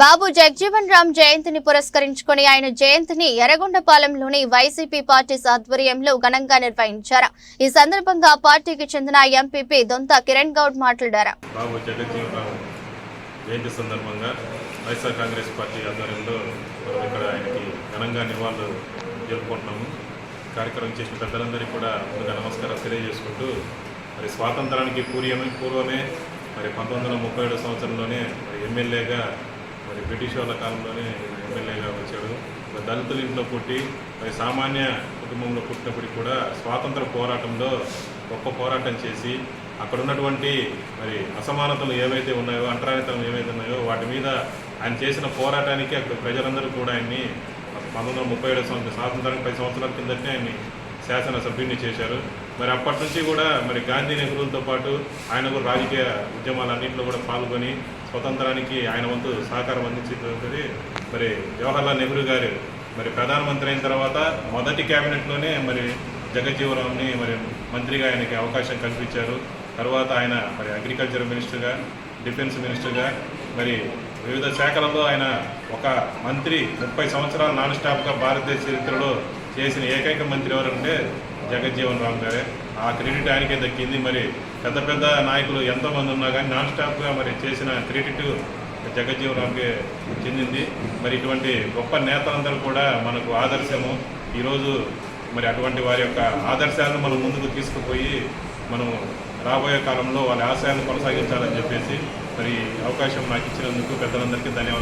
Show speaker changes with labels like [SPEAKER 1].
[SPEAKER 1] బాబు జగజీవన్ రామ్ జయంతిని పురస్కరించుకుని ఆయన జయంతిని ఎర్రగొండపాలెంలోని వైసీపీ పార్టీ ఆధ్వర్యంలో ఘనంగా నిర్వహించారు. ఈ సందర్భంగా పార్టీకి చెందిన ఎంపీపీ దొంత కిరణ్ గౌడ్ మాట్లాడారు.
[SPEAKER 2] బాబు జయంతి సందర్భంగా వైఎస్ఆర్ కాంగ్రెస్ పార్టీ ఆధ్వర్యంలో మనం ఇక్కడ ఆయనకి ఘనంగా నివాళులు జరుపుకుంటున్నాము. కార్యక్రమం చేసిన పెద్దలందరికీ కూడా ముందుగా నమస్కారం తెలియజేసుకుంటూ మరి స్వాతంత్రానికి పూర్వమే పూర్వమే మరి పంతొమ్మిది వందల ముప్పై ఏడు సంవత్సరంలోనే మరి ఎమ్మెల్యేగా మరి బ్రిటిష్ వాళ్ళ కాలంలోనే ఎమ్మెల్యేగా వచ్చాడు. మరి దళితుల ఇంట్లో పుట్టి మరి సామాన్య కుటుంబంలో పుట్టినప్పటికీ కూడా స్వాతంత్ర పోరాటంలో గొప్ప పోరాటం చేసి అక్కడ ఉన్నటువంటి మరి అసమానతలు ఏవైతే ఉన్నాయో అంటరానితలు ఏవైతే ఉన్నాయో వాటి మీద ఆయన చేసిన పోరాటానికి అక్కడ ప్రజలందరూ కూడా ఆయన్ని పంతొమ్మిది వందల ముప్పై ఏడు సంవత్సరం స్వాతంత్రానికి పది సంవత్సరాల కిందటే ఆయన్ని శాసనసభ్యుని చేశారు. మరి అప్పటి నుంచి కూడా మరి గాంధీ నెహ్రూలతో పాటు ఆయన కూడా రాజకీయ ఉద్యమాలన్నింటిలో కూడా పాల్గొని స్వతంత్రానికి ఆయన వంతు సహకారం అందించేది మరి జవహర్లాల్ నెహ్రూ గారు. మరి ప్రధానమంత్రి అయిన తర్వాత మొదటి క్యాబినెట్లోనే మరి జగజ్జీవరామ్ని మరి మంత్రిగా ఆయనకి అవకాశం కల్పించారు. తర్వాత ఆయన మరి అగ్రికల్చర్ మినిస్టర్గా డిఫెన్స్ మినిస్టర్గా మరి వివిధ శాఖలలో ఆయన ఒక మంత్రి ముప్పై సంవత్సరాలు నాన్ స్టాప్గా భారతదేశ చరిత్రలో చేసిన ఏకైక మంత్రి ఎవరంటే జగజ్జీవన్ రామ్ గారే. ఆ క్రెడిట్ ఆయనకే దక్కింది. మరి పెద్ద పెద్ద నాయకులు ఎంతోమంది ఉన్నా కానీ నాన్ స్టాప్గా మరి చేసిన క్రెడిట్ జగజ్జీవన్ రామ్కే చెందింది. మరి ఇటువంటి గొప్ప నేతలందరూ కూడా మనకు ఆదర్శము. ఈరోజు మరి అటువంటి వారి యొక్క ఆదర్శాలను మనం ముందుకు తీసుకుపోయి మనం రాబోయే కాలంలో వాళ్ళ ఆశయాలను కొనసాగించాలని చెప్పేసి మరి అవకాశం నాకు ఇచ్చినందుకు పెద్దలందరికీ ధన్యవాదాలు.